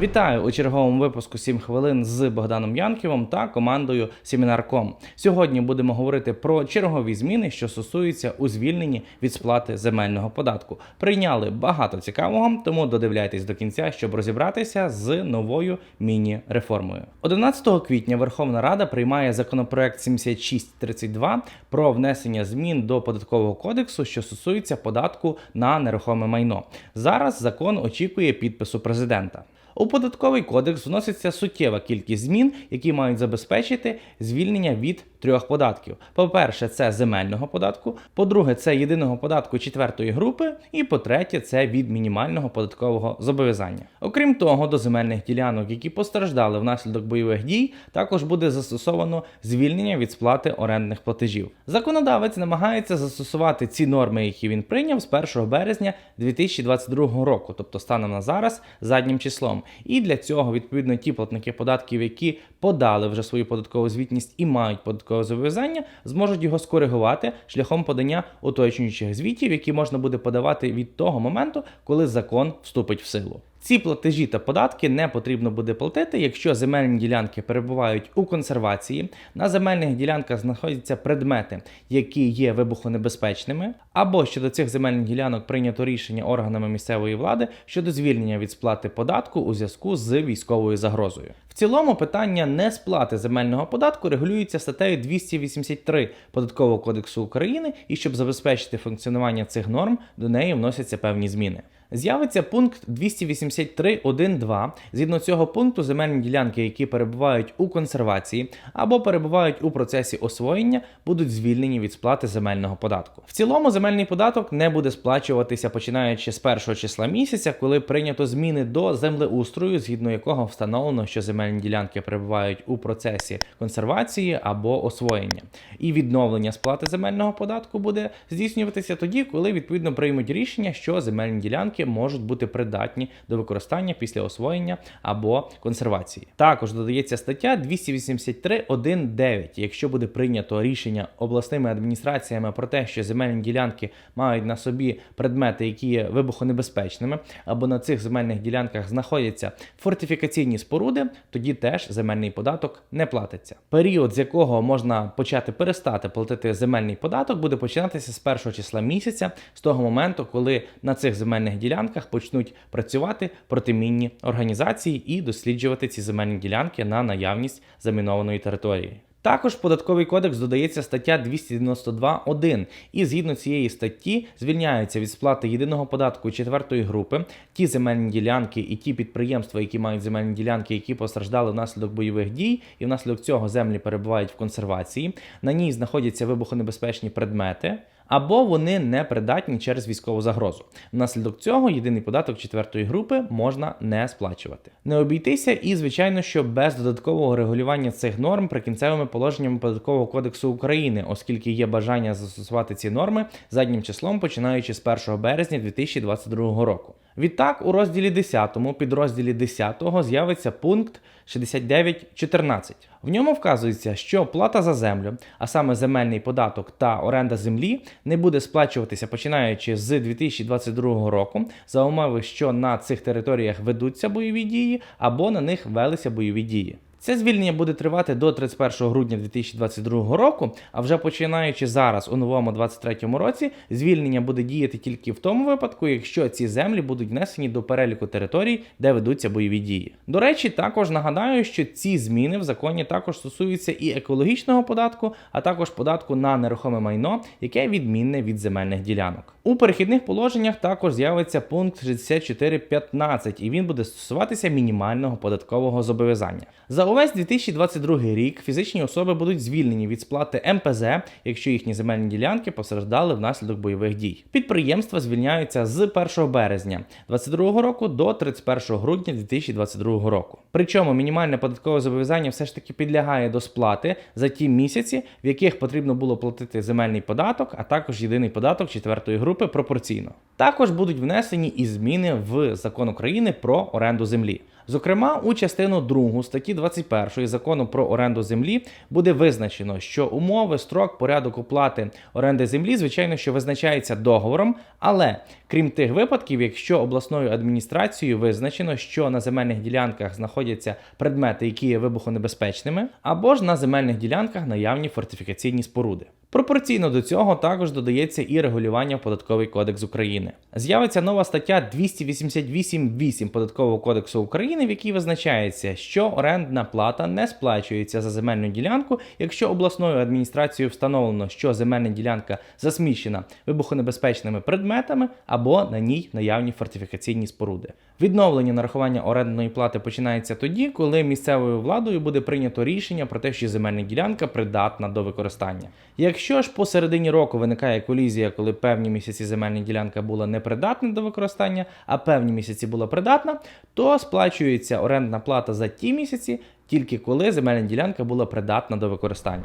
Вітаю у черговому випуску 7 хвилин з Богданом Янківом та командою Семінар.ком. Сьогодні будемо говорити про чергові зміни, що стосуються у звільненні від сплати земельного податку. Прийняли багато цікавого, тому додивляйтесь до кінця, щоб розібратися з новою міні-реформою. 11 квітня Верховна Рада приймає законопроект 7632 про внесення змін до податкового кодексу, що стосується податку на нерухоме майно. Зараз закон очікує підпису президента. У податковий кодекс вноситься суттєва кількість змін, які мають забезпечити звільнення від трьох податків. По-перше, це земельного податку. По-друге, це єдиного податку четвертої групи. І по-третє, це від мінімального податкового зобов'язання. Окрім того, до земельних ділянок, які постраждали внаслідок бойових дій, також буде застосовано звільнення від сплати орендних платежів. Законодавець намагається застосувати ці норми, які він прийняв з 1 березня 2022 року, тобто станом на зараз заднім числом. І для цього відповідно ті платники податків, які подали вже свою податкову звітність і мають податкове зобов'язання, зможуть його скоригувати шляхом подання уточнюючих звітів, які можна буде подавати від того моменту, коли закон вступить в силу. Ці платежі та податки не потрібно буде платити, якщо земельні ділянки перебувають у консервації, на земельних ділянках знаходяться предмети, які є вибухонебезпечними, або щодо цих земельних ділянок прийнято рішення органами місцевої влади щодо звільнення від сплати податку у зв'язку з військовою загрозою. В цілому питання несплати земельного податку регулюється статтею 283 Податкового кодексу України, і щоб забезпечити функціонування цих норм, до неї вносяться певні зміни. З'явиться пункт 283.1.2. Згідно цього пункту, земельні ділянки, які перебувають у консервації або перебувають у процесі освоєння, будуть звільнені від сплати земельного податку. В цілому земельний податок не буде сплачуватися починаючи з першого числа місяця, коли прийнято зміни до землеустрою, згідно якого встановлено, що земельні ділянки перебувають у процесі консервації або освоєння. І відновлення сплати земельного податку буде здійснюватися тоді, коли відповідно приймуть рішення, що земельні ділянки можуть бути придатні до використання після освоєння або консервації. Також додається стаття 283.1.9. Якщо буде прийнято рішення обласними адміністраціями про те, що земельні ділянки мають на собі предмети, які є вибухонебезпечними, або на цих земельних ділянках знаходяться фортифікаційні споруди, тоді теж земельний податок не платиться. Період, з якого можна почати перестати платити земельний податок, буде починатися з першого числа місяця, з того моменту, коли на цих земельних ділянках почнуть працювати протимінні організації і досліджувати ці земельні ділянки на наявність замінованої території. Також в податковий кодекс додається стаття 292.1, і згідно цієї статті звільняються від сплати єдиного податку четвертої групи ті земельні ділянки і ті підприємства, які мають земельні ділянки, які постраждали внаслідок бойових дій, і внаслідок цього землі перебувають в консервації. На ній знаходяться вибухонебезпечні предмети. Або вони не придатні через військову загрозу. Внаслідок цього єдиний податок четвертої групи можна не сплачувати. Не обійтися і, звичайно, що без додаткового регулювання цих норм прикінцевими положеннями податкового кодексу України, оскільки є бажання застосувати ці норми заднім числом, починаючи з 1 березня 2022 року. Відтак, у розділі 10, підрозділі 10 з'явиться пункт 69.14. В ньому вказується, що плата за землю, а саме земельний податок та оренда землі, не буде сплачуватися починаючи з 2022 року за умови, що на цих територіях ведуться бойові дії або на них велися бойові дії. Це звільнення буде тривати до 31 грудня 2022 року, а вже починаючи зараз у новому 23 році, звільнення буде діяти тільки в тому випадку, якщо ці землі будуть внесені до переліку територій, де ведуться бойові дії. До речі, також нагадаю, що ці зміни в законі також стосуються і екологічного податку, а також податку на нерухоме майно, яке відмінне від земельних ділянок. У перехідних положеннях також з'явиться пункт 64.15, і він буде стосуватися мінімального податкового зобов'язання. За увесь 2022 рік фізичні особи будуть звільнені від сплати МПЗ, якщо їхні земельні ділянки постраждали внаслідок бойових дій. Підприємства звільняються з 1 березня 2022 року до 31 грудня 2022 року. Причому мінімальне податкове зобов'язання все ж таки підлягає до сплати за ті місяці, в яких потрібно було платити земельний податок, а також єдиний податок четвертої групи пропорційно. Також будуть внесені і зміни в закон України про оренду землі. Зокрема, у частину 2 статті 21 закону про оренду землі буде визначено, що умови, строк, порядок оплати оренди землі, звичайно, що визначається договором, але крім тих випадків, якщо обласною адміністрацією визначено, що на земельних ділянках знаходяться предмети, які є вибухонебезпечними, або ж на земельних ділянках наявні фортифікаційні споруди. Пропорційно до цього також додається і регулювання в податковий кодекс України. З'явиться нова стаття 288.8 податкового кодексу України, в якій визначається, що орендна плата не сплачується за земельну ділянку, якщо обласною адміністрацією встановлено, що земельна ділянка засмічена вибухонебезпечними предметами або на ній наявні фортифікаційні споруди. Відновлення нарахування орендної плати починається тоді, коли місцевою владою буде прийнято рішення про те, що земельна ділянка придатна до використання. Якщо ж посередині року виникає колізія, коли певні місяці земельна ділянка була непридатна до використання, а певні місяці була придатна, то сплачується орендна плата за ті місяці, тільки коли земельна ділянка була придатна до використання.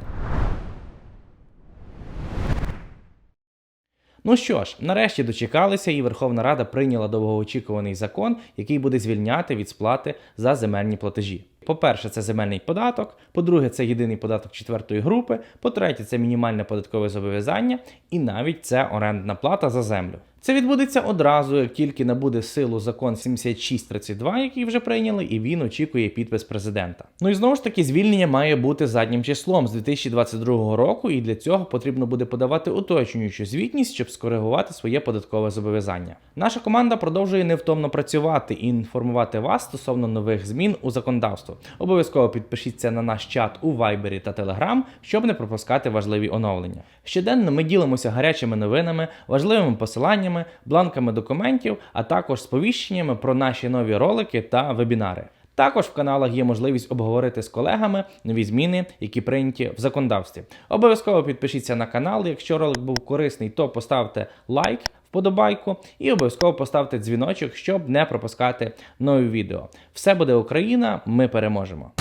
Ну що ж, нарешті дочекалися, і Верховна Рада прийняла довгоочікуваний закон, який буде звільняти від сплати за земельні платежі. По-перше, це земельний податок. По-друге, це єдиний податок четвертої групи. По-третє, це мінімальне податкове зобов'язання, і навіть це орендна плата за землю. Це відбудеться одразу, як тільки набуде силу закон 7632, який вже прийняли, і він очікує підпис президента. Ну і знову ж таки, звільнення має бути заднім числом з 2022 року, і для цього потрібно буде подавати уточнюючу звітність, щоб скоригувати своє податкове зобов'язання. Наша команда продовжує невтомно працювати і інформувати вас стосовно нових змін у законодавство. Обов'язково підпишіться на наш чат у Viber та Telegram, щоб не пропускати важливі оновлення. Щоденно ми ділимося гарячими новинами, важливими посиланнями, бланками документів, а також сповіщеннями про наші нові ролики та вебінари. Також в каналах є можливість обговорити з колегами нові зміни, які прийняті в законодавстві. Обов'язково підпишіться на канал. Якщо ролик був корисний, то поставте лайк, вподобайку і обов'язково поставте дзвіночок, щоб не пропускати нові відео. Все буде Україна! Ми переможемо!